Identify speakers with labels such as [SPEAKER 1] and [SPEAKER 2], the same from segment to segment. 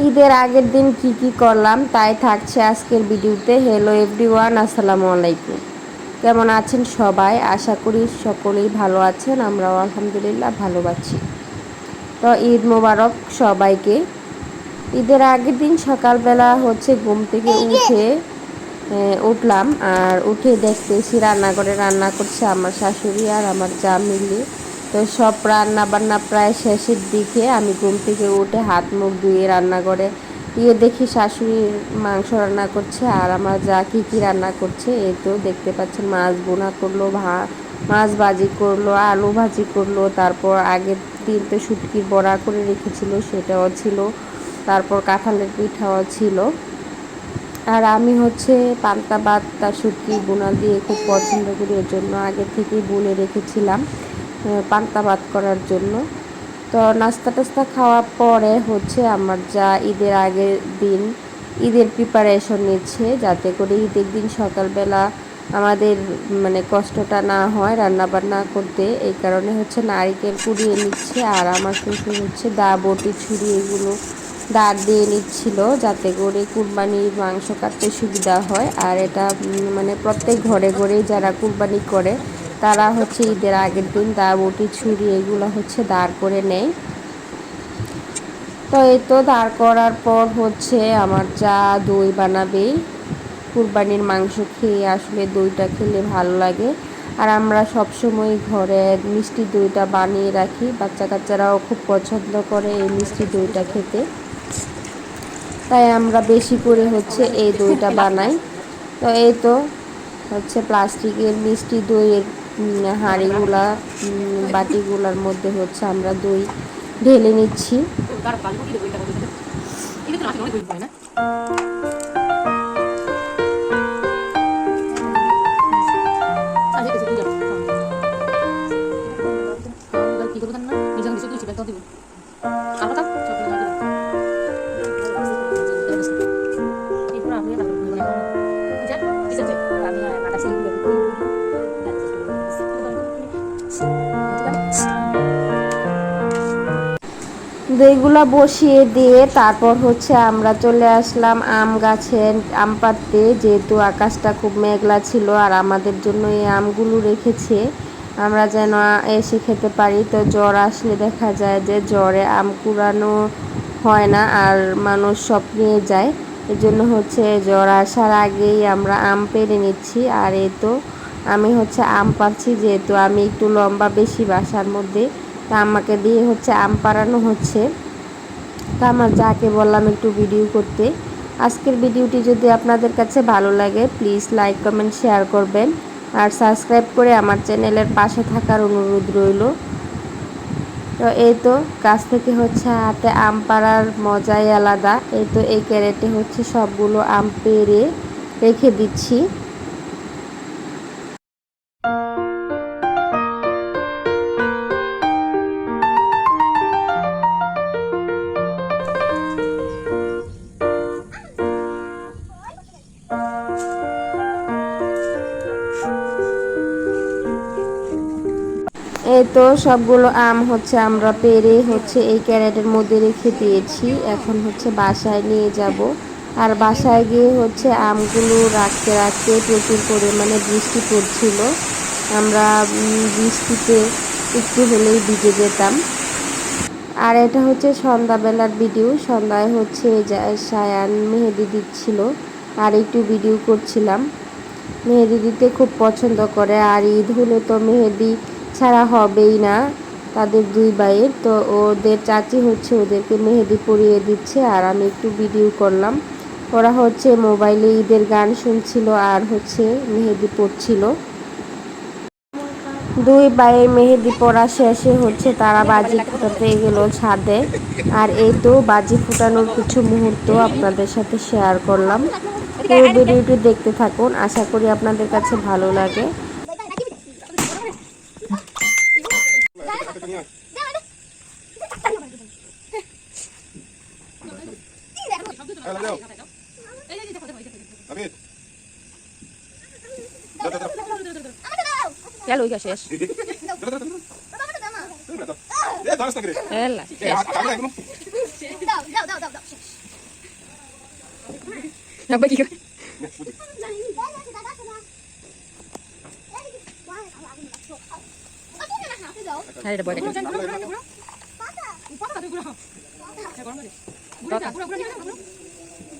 [SPEAKER 1] ঈদের আগের দিন কি কি করলাম তাই থাকছে আজকের ভিডিওতে। হ্যালো এভরি এভরিওয়ান আসসালামু আলাইকুম। কেমন আছেন সবাই? আশা করি সকলেই ভালো আছেন, আমরাও আলহামদুলিল্লাহ ভালো আছি। তো ঈদ মোবারক সবাইকে। ঈদের আগের দিন সকালবেলা হচ্ছে ঘুম থেকে উঠে উঠলাম আর উঠে দেখতেছি রান্নাঘরে রান্না করছে আমার শাশুড়ি আর আমার যা মিলে তো সব রান্না বান্না প্রায় শেষের দিকে আমি ঘুম থেকে উঠে হাত মুখ ধুয়ে রান্না করে দিয়ে দেখি শাশুড়ির মাংস রান্না করছে আর আমার যা কী কী রান্না করছে এই তো দেখতে পাচ্ছেন মাছ বোনা করল, ভা, মাছ ভাজি করল, আলু ভাজি করল, তারপর আগের দিন তো শুটকির বড়া করে রেখেছিল সেটাও ছিল, তারপর কাঁঠালের পিঠাও ছিল। আর আমি হচ্ছে পান্তা, ভাত তার শুটকি বোনা দিয়ে খুব পছন্দ করি এর জন্য আগে থেকেই বলে রেখেছিলাম। পান্তা ভাত করার জন্য। তো নাস্তা টাস্তা খাওয়ার পরে হচ্ছে আমার যা ঈদের আগের দিন, ঈদের প্রিপারেশন নিচ্ছে, যাতে করে ঈদের দিন সকালবেলা আমাদের মানে কষ্টটা না হয় রান্না বান্না করতে। এই কারণে হচ্ছে নারিকেল কুড়িয়ে নিচ্ছে আর আমার শ্বশুর হচ্ছে দা, বটি, ছুরি এগুলো দাঁড় দিয়ে নিচ্ছিল যাতে করে কুরবানির মাংস কাটতে সুবিধা হয়। আর এটা মানে প্রত্যেক ঘরে ঘরেই যারা কুরবানি করে তারা হচ্ছে ঈদের আগের দিন দা বটি ছুরি এগুলো হচ্ছে দাঁড় করে নেয়। তো এই তো দাঁড় করার পর হচ্ছে আমার চা, দই বানাবে। কুরবানির মাংস খেয়ে আসলে দইটা খেলে ভালো লাগে। আর আমরা সবসময় ঘরে মিষ্টি দইটা বানিয়ে রাখি। বাচ্চা কাচ্চারাও খুব পছন্দ করে এই মিষ্টি দইটা খেতে। তাই আমরা বেশি করে হচ্ছে এই দইটা বানাই। তো এই তো হচ্ছে প্লাস্টিকের মিষ্টি দইয়ের হাঁড়িগুলা বাটিগুলার মধ্যে হচ্ছে আমরা দই ঢেলে নিচ্ছি। দইগুলা বসিয়ে দিয়ে তারপর হচ্ছে আমরা চলে আসলাম আম গাছের আম পাড়তে। যেহেতু আকাশটা খুব মেঘলা ছিল আর আমাদের জন্য এই আমগুলো রেখেছে, আমরা যেন এসে খেতে পারি। তো জ্বর আসলে দেখা যায় যে জ্বরে আম কুড়ানো হয় না আর মানুষ সব নিয়ে যায়। এর জন্য হচ্ছে জ্বর আসার আগেই আমরা আম পেরে নিচ্ছি। আর এই তো আমি হচ্ছে আম পাচ্ছি যেহেতু আমি একটু লম্বা বেশি বাসার মধ্যে। তা আমাকে দিয়ে হচ্ছে আম পাড়ানো হচ্ছে। তা আমার যাকে বললাম একটু ভিডিও করতে। আজকের ভিডিওটি যদি আপনাদের কাছে ভালো লাগে প্লিজ লাইক কমেন্ট শেয়ার করবেন। আর সাবস্ক্রাইব করে আমার চ্যানেলের পাশে থাকার অনুরোধ রইল। তো এই তো গাছ থেকে হচ্ছে হাতে আম পাড়ার মজাই আলাদা। এই তো এই ক্যারেটে হচ্ছে সবগুলো আম পেরে রেখে দিচ্ছি। এই তো সবগুলো আম হচ্ছে আমরা পেরে হচ্ছে এই ক্যারেটের মধ্যে রেখে দিয়েছি। এখন হচ্ছে বাসায় নিয়ে যাব। আর বাসায় গিয়ে হচ্ছে আমগুলো রাখতে রাখতে প্রচুর পরিমাণে বৃষ্টি পড়ছিল। আমরা বৃষ্টিতে একটু হলেই ভিজে যেতাম। আর এটা হচ্ছে সন্ধ্যাবেলার ভিডিও। সন্ধ্যায় হচ্ছে সায়ান মেহেদি দিচ্ছিল। আর একটু ভিডিও করছিলাম। মেহেদি দিতে খুব পছন্দ করে। আর ঈদ হলে তো মেহেদি ছাড়া হবেই না তাদের দুই ভাইয়ের। তো ওদের চাচি হচ্ছে ওদেরকে মেহেদি পরিয়ে দিচ্ছে আর আমি একটু ভিডিও করলাম। ওরা হচ্ছে মোবাইলে ঈদের গান শুনছিল আর হচ্ছে মেহেদি পড়ছিল। দুই ভাইয়ের মেহেদি পড়া শেষে হচ্ছে তারা বাজি ফুটাতে গেল ছাদে। আর এই তো বাজি ফুটানোর কিছু মুহূর্ত আপনাদের সাথে শেয়ার করলাম। ভিডিওটি দেখতে থাকুন। আশা করি আপনাদের কাছে ভালো লাগে।
[SPEAKER 2] গেল ওইটা শেষ হ্যাঁ এটা বয় দেখো অনেক কোনে দিল গুড়া গুড়া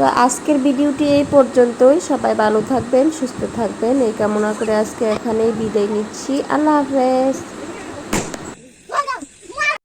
[SPEAKER 1] তো আজকের ভিডিওটি এই পর্যন্তই। সবাই ভালো থাকবেন, সুস্থ থাকবেন। এই কামনা করে আজকে এখানেই বিদায় নিচ্ছি। আল্লাহ হাফেজ।